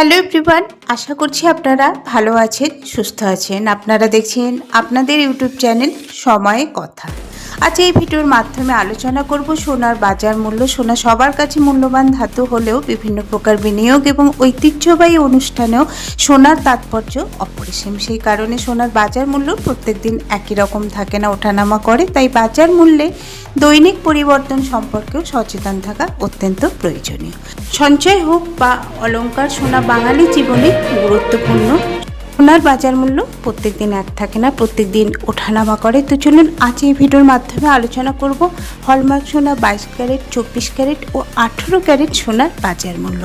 Hello everyone, আশা করছি আপনারা ভালো আছেন, সুস্থ আছেন। আপনারা দেখছেন আপনাদের ইউটিউব চ্যানেল সময়ে কথা। আজ এই ভিডিওর মাধ্যমে আলোচনা করব সোনার বাজার মূল্য। সোনা সবার কাছে মূল্যবান ধাতু হলেও বিভিন্ন প্রকার বিনিয়োগ এবং ঐতিহ্যবাহী অনুষ্ঠানেও সোনার তাৎপর্য অপরিসীম। সেই কারণে সোনার বাজার মূল্য প্রত্যেক দিন একই রকম থাকে না, ওঠানামা করে। তাই বাজার মূল্যে দৈনিক পরিবর্তন সম্পর্কেও সচেতন থাকা অত্যন্ত প্রয়োজনীয়। সঞ্চয় হোক বা অলঙ্কার সোনা বাঙালি জীবনে গুরুত্বপূর্ণ সোনার বাজার মূল্য প্রত্যেক দিন এক থাকে না প্রত্যেক দিন ওঠানামা করে। তো চলুন আজ এই ভিডিওর মাধ্যমে আলোচনা করব হলমার্ক সোনা বাইশ ক্যারেট, চব্বিশ ক্যারেট ও আঠেরো ক্যারেট সোনার বাজার মূল্য।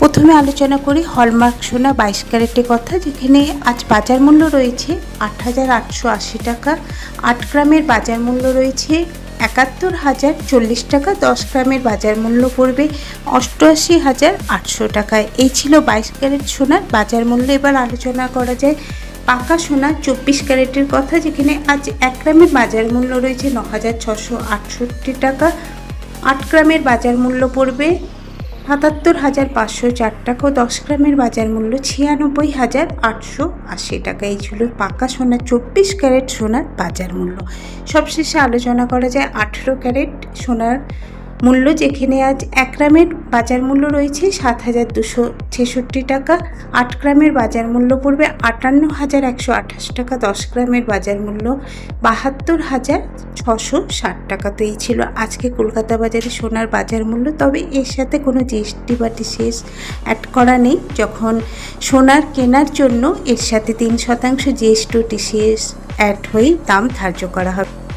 প্রথমে আলোচনা করি হলমার্ক সোনা বাইশ ক্যারেটের কথা, যেখানে আজ বাজার মূল্য রয়েছে আট হাজার আটশো আশি টাকা। আট গ্রামের বাজার মূল্য রয়েছে একাত্তর হাজার চল্লিশ টাকা দশ গ্রামের বাজার মূল্য পড়বে অষ্টআশি হাজার আটশো টাকায়। এই ছিল বাইশ ক্যারেট সোনার বাজার মূল্য। এবার আলোচনা করা যায় পাকা সোনা চব্বিশ ক্যারেটের কথা, যেখানে আজ এক গ্রামের বাজার মূল্য রয়েছে ন হাজার ছশো আটষট্টি টাকা। আট গ্রামের বাজার মূল্য পড়বে সাতাত্তর হাজার পাঁচশো চার টাকা ও দশ গ্রামের বাজার মূল্য ছিয়ানব্বই হাজার আটশো আশি টাকা। এই ছিল পাকা সোনা চব্বিশ ক্যারেট সোনার বাজার মূল্য সবশেষে আলোচনা করা যায় আঠেরো ক্যারেট সোনার মূল্য যেখানে আজ এক গ্রামের বাজার মূল্য রয়েছে সাত হাজার দুশো ছেষট্টি টাকা, আট গ্রামের বাজার মূল্য পড়বে আটান্ন হাজার একশো আঠাশ টাকা, দশ গ্রামের বাজার মূল্য বাহাত্তর হাজার ছশো ষাট টাকা। তো এই ছিল আজকে কলকাতা বাজারে সোনার বাজার মূল্য। তবে এর সাথে কোনো জিএসটি বা টিসিএস অ্যাড করা নেই। যখন সোনার কেনার জন্য এর সাথে তিন শতাংশ জিএসটি টিসিএস অ্যাড হয়েই দাম ধার্য করা হবে।